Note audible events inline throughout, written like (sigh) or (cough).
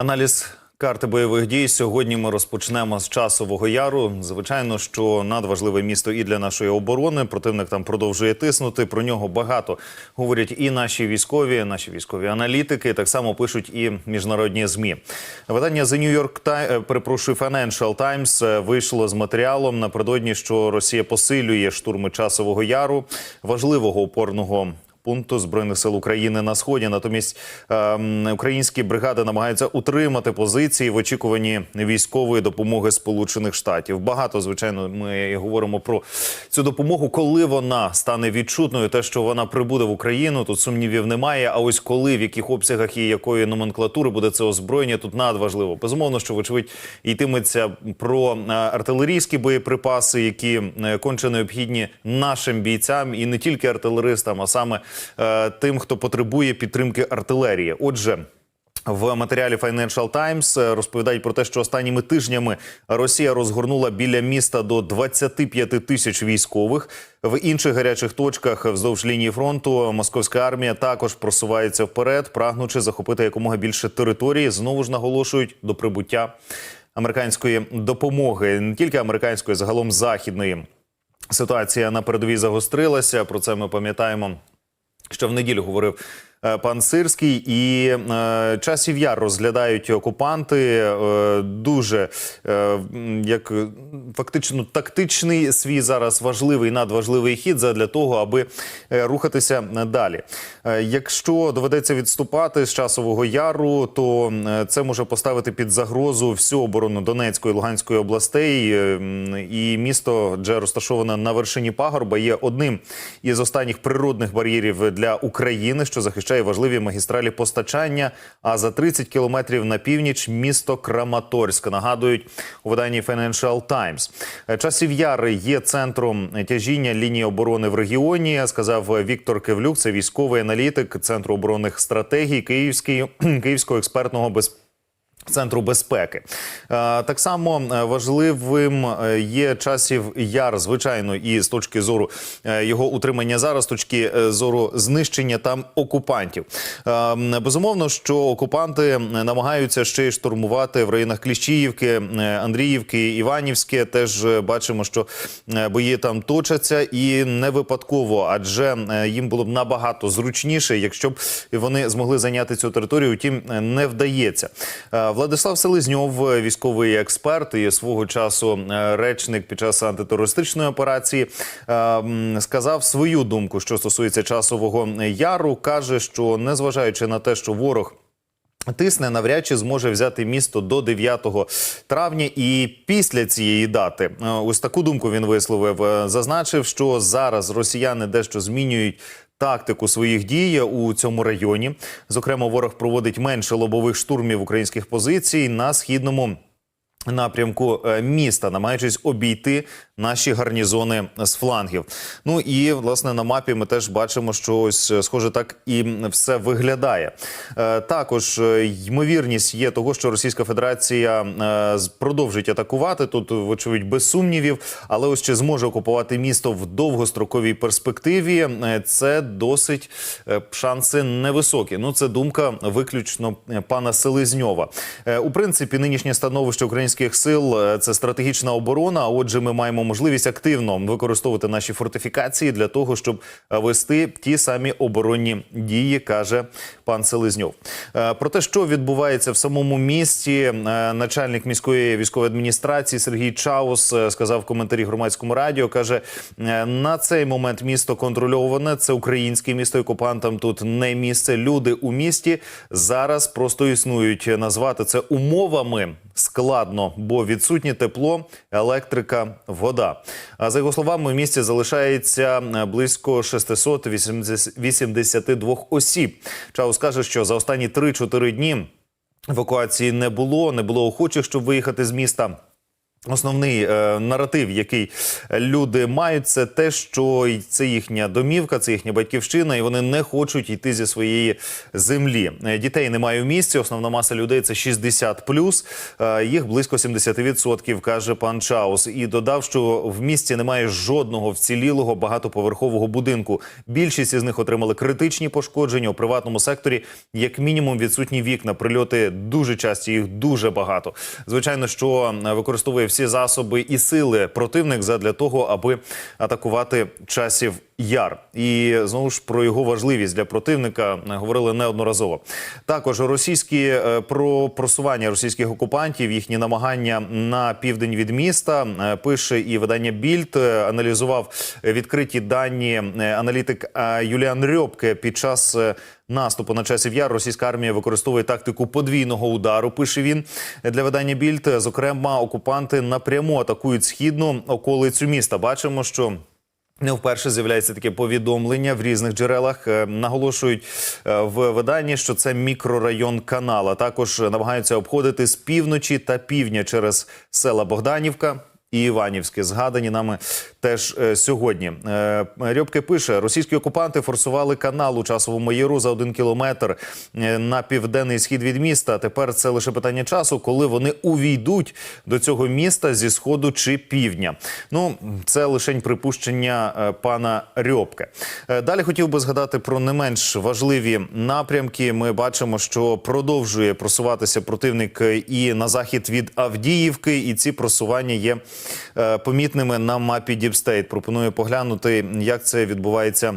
Аналіз карти бойових дій сьогодні ми розпочнемо з часового яру. Звичайно, що надважливе місто і для нашої оборони. Противник там продовжує тиснути. Про нього багато говорять і наші військові, наші військові аналітики. Так само пишуть і міжнародні змі. Видання The New York Times, е, перепрошую, Financial Times е, вийшло з матеріалом напередодні, що Росія посилює штурми часового яру, важливого опорного пункту збройних сил України на сході. Натомість ем, українські бригади намагаються утримати позиції в очікуванні військової допомоги Сполучених Штатів. Багато звичайно, ми говоримо про цю допомогу, коли вона стане відчутною. Те, що вона прибуде в Україну, тут сумнівів немає. А ось коли в яких обсягах і якої номенклатури буде це озброєння, тут надважливо. Безумовно, що вочевидь йтиметься про е, артилерійські боєприпаси, які е, конче необхідні нашим бійцям, і не тільки артилеристам, а саме е, тим, хто потребує підтримки артилерії. Отже. В матеріалі Financial Times е, розповідають про те, що останніми тижнями Росія розгорнула біля міста до 25 тисяч військових. В інших гарячих точках вздовж лінії фронту московська армія також просувається вперед, прагнучи захопити якомога більше території. Знову ж наголошують до прибуття американської допомоги, не тільки американської, загалом західної. Ситуація на передовій загострилася. Про це ми пам'ятаємо що в неділю говорив пан Сирський, і е, часів яр розглядають окупанти е, дуже е, як е, фактично тактичний свій зараз важливий надважливий хід для того, аби е, рухатися далі. Е, якщо доведеться відступати з часового яру, то е, це може поставити під загрозу всю оборону Донецької Луганської областей. Е, І місто, де розташоване на вершині пагорба, є одним із останніх природних бар'єрів для України, що захищає важливі магістралі постачання. А за 30 кілометрів на північ місто Краматорськ нагадують у виданні Financial Times. Е, Часів яри є центром тяжіння лінії оборони в регіоні. Сказав Віктор Кевлюк, це військовий аналітик центру оборонних стратегій Київський, (clears throat) Київського експертного безпеки. Центру безпеки Е, так само е, важливим е, є часів яр, звичайно, і з точки зору його утримання зараз, з точки зору знищення там окупантів. Безумовно, що окупанти намагаються ще й штурмувати в районах Кліщіївки, Андріївки, Іванівське. Теж бачимо, що бої там точаться, і не випадково, адже їм було б набагато зручніше, якщо б вони змогли зайняти цю територію. Втім, е, не вдається. Владислав Селезньов, військовий експерт і свого часу е, речник під час антитерористичної операції, е, сказав свою думку, що стосується часового яру. каже, що незважаючи на те, що ворог. Тисне навряд чи зможе взяти місто до 9 травня, і після цієї дати е, ось таку думку він висловив. Зазначив, що зараз росіяни дещо змінюють. Тактику своїх дій у цьому районі, зокрема, ворог проводить менше лобових штурмів українських позицій на східному напрямку е, міста, намагаючись обійти наші гарнізони з флангів. Ну і власне на мапі ми теж бачимо, що ось е, схоже так і все виглядає. Е, Також е, ймовірність є того, що Російська Федерація продовжить атакувати тут, вочевидь, без сумнівів. Але ось чи зможе окупувати місто в довгостроковій перспективі, це досить шанси невисокі. Ну це думка виключно пана Селезньова. У принципі, нинішнє становище українських сил це стратегічна оборона. Отже, ми маємо можливість активно використовувати наші фортифікації для того, щоб е, вести ті самі оборонні дії, каже пан Селезньов. Е, Про те, що відбувається в самому місті, е, начальник міської військової адміністрації Сергій Чаус сказав в коментарі громадському радіо. каже на цей момент місто контрольоване. Це українське місто. Окупантам тут не місце. Люди у місті зараз просто існують. Назвати це умовами складно, бо відсутнє тепло, електрика, вода. А за його словами, в місті залишається е, близько 682 осіб. Чаус каже, що за останні 3-4 дні евакуації не було, не було охочих, щоб виїхати з міста. Основний е, наратив, який люди мають, це те, що це їхня домівка, це їхня батьківщина, і вони не хочуть йти зі своєї землі. Е, Дітей немає в місті. Основна маса людей це 60 Е, їх близько 70%, каже пан Чаус. І додав, що в місті немає жодного вцілілого багатоповерхового будинку. Більшість із них отримали критичні пошкодження у приватному секторі. Як мінімум, відсутні вікна. Прильоти дуже часті, їх дуже багато. Звичайно, що е, використовує всі засоби і сили противник задля того, аби атакувати часів. Яр і знову ж про його важливість для противника е, говорили неодноразово. Також російські е, про просування російських окупантів, їхні намагання на південь від міста е, пише і видання Більд аналізував відкриті дані аналітик Юліан Рьобке під час. Наступу на часів яр російська армія використовує тактику подвійного удару. Пише він для видання Більд. Зокрема, окупанти напряму атакують східну околицю міста. Бачимо, що не вперше з'являється таке повідомлення в різних джерелах. Е, Наголошують е, в виданні, що це мікрорайон канала. Також намагаються обходити з півночі та півдня через села Богданівка. І Іванівське згадані нами теж е, сьогодні. Е, Рьобке пише: російські окупанти форсували канал у часовому яру за один кілометр е, на південний схід від міста. Тепер це лише питання часу, коли вони увійдуть до цього міста зі сходу чи півдня. Ну це лише припущення пана Рьобке. Далі хотів би згадати про не менш важливі напрямки. Ми бачимо, що продовжує просуватися противник і на захід від Авдіївки, і ці просування є помітними на мапі Діпстейт. Пропоную поглянути, як це відбувається.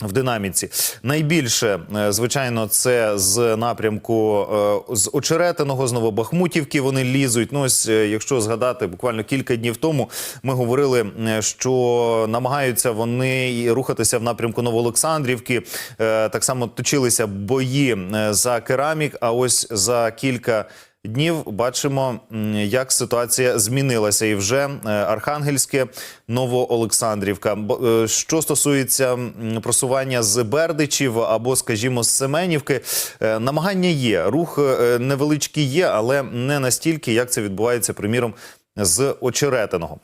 В динаміці найбільше, е, звичайно, це з напрямку е, з Очеретиного, з Новобахмутівки. Вони лізуть. Ну ось, е, якщо згадати, буквально кілька днів тому ми говорили, що намагаються вони рухатися в напрямку Новоолександрівки. Так само точилися бої за керамік. А ось за кілька днів бачимо, як ситуація змінилася, і вже е, Архангельське, Новоолександрівка. Е, Що стосується просування з Бердичів або, скажімо, з Семенівки, е, намагання є. Рух невеличкий є, але не настільки, як це відбувається, приміром, з Очеретиного.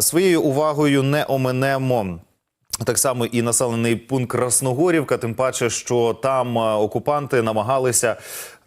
Своєю увагою не оминемо. Так само і населений пункт Красногорівка, тим паче, що там окупанти намагалися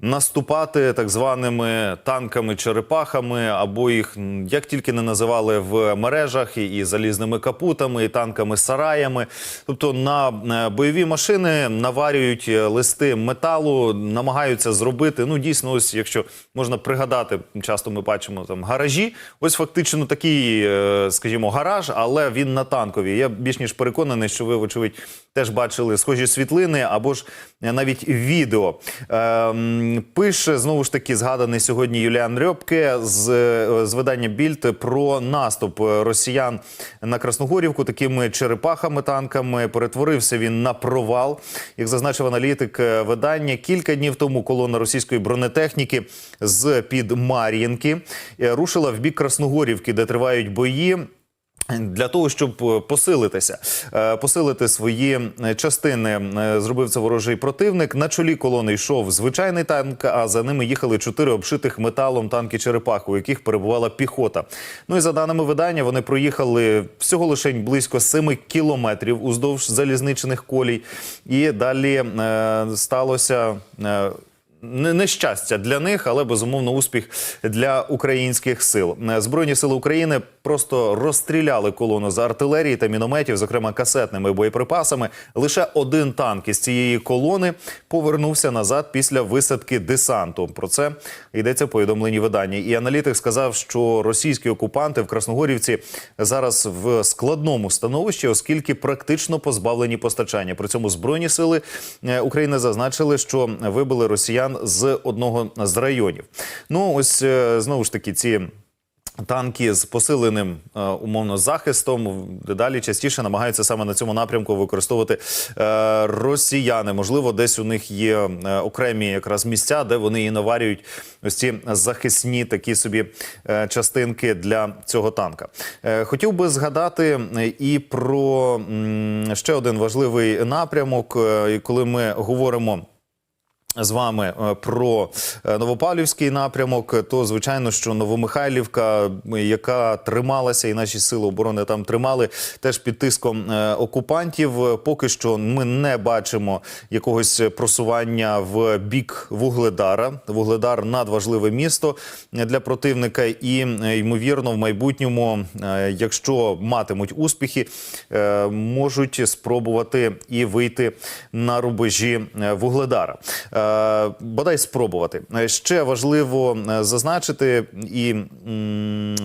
наступати так званими танками-черепахами, або їх як тільки не називали в мережах, і, залізними капутами, і танками-сараями. Тобто на е, бойові машини наварюють е, листи металу, намагаються зробити. Ну дійсно, ось якщо можна пригадати, часто ми бачимо там гаражі. Ось фактично такий, е, скажімо, гараж, але він на танковій. Я більш ніж переконаний, що ви, вочевидь, теж бачили схожі світлини або ж навіть відео. Ем, Пише знову ж таки згаданий сьогодні Юліан Рьобке з, е, з видання Більд про наступ росіян на Красногорівку такими черепахами танками. Перетворився він на провал. Як зазначив аналітик е, видання, кілька днів тому колона російської бронетехніки з під Мар'їнки е, рушила в бік Красногорівки, де тривають бої. Для того щоб е, посилитися, е, посилити свої е, частини, зробив це ворожий противник. На чолі колони йшов звичайний танк, а за ними їхали чотири обшитих металом танки черепахи, у яких перебувала піхота. Ну і за даними видання, вони проїхали всього лише близько 7 кілометрів уздовж залізничних колій, і далі е, сталося. Е, нещастя для них, але безумовно успіх для українських сил. Е, Збройні сили України просто розстріляли колону з артилерії та мінометів, зокрема касетними боєприпасами. Лише один танк із цієї колони повернувся назад після висадки десанту. Про це йдеться в повідомленні видання. І аналітик сказав, що російські окупанти в Красногорівці зараз в складному становищі, оскільки практично позбавлені постачання. При цьому збройні сили е, України зазначили, що вибили росіян з одного з районів. Ну ось е, знову ж таки ці. Танки з посиленим е, умовно захистом дедалі частіше намагаються саме на цьому напрямку використовувати е, росіяни. Можливо, десь у них є окремі якраз місця, де вони і наварюють ось ці захисні такі собі частинки для цього танка. Хотів би згадати і про ще один важливий напрямок, коли ми говоримо з вами е, про е, Новопавлівський напрямок, то звичайно, що Новомихайлівка, яка трималася, і наші сили оборони там тримали, теж під тиском е, окупантів. Поки що ми не бачимо якогось просування в бік Вугледара. Вугледар надважливе місто для противника, і ймовірно, в майбутньому, якщо матимуть успіхи, можуть спробувати і вийти на рубежі Вугледара. Е, Бодай спробувати. Е, Ще важливо е, зазначити і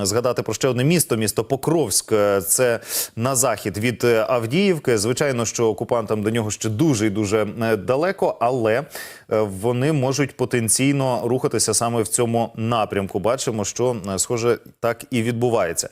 згадати про ще одне місто: місто Покровськ. Це на захід від Авдіївки. Звичайно, що окупантам до нього ще дуже і дуже далеко, але вони можуть потенційно рухатися саме в цьому напрямку. Бачимо, що схоже так і відбувається.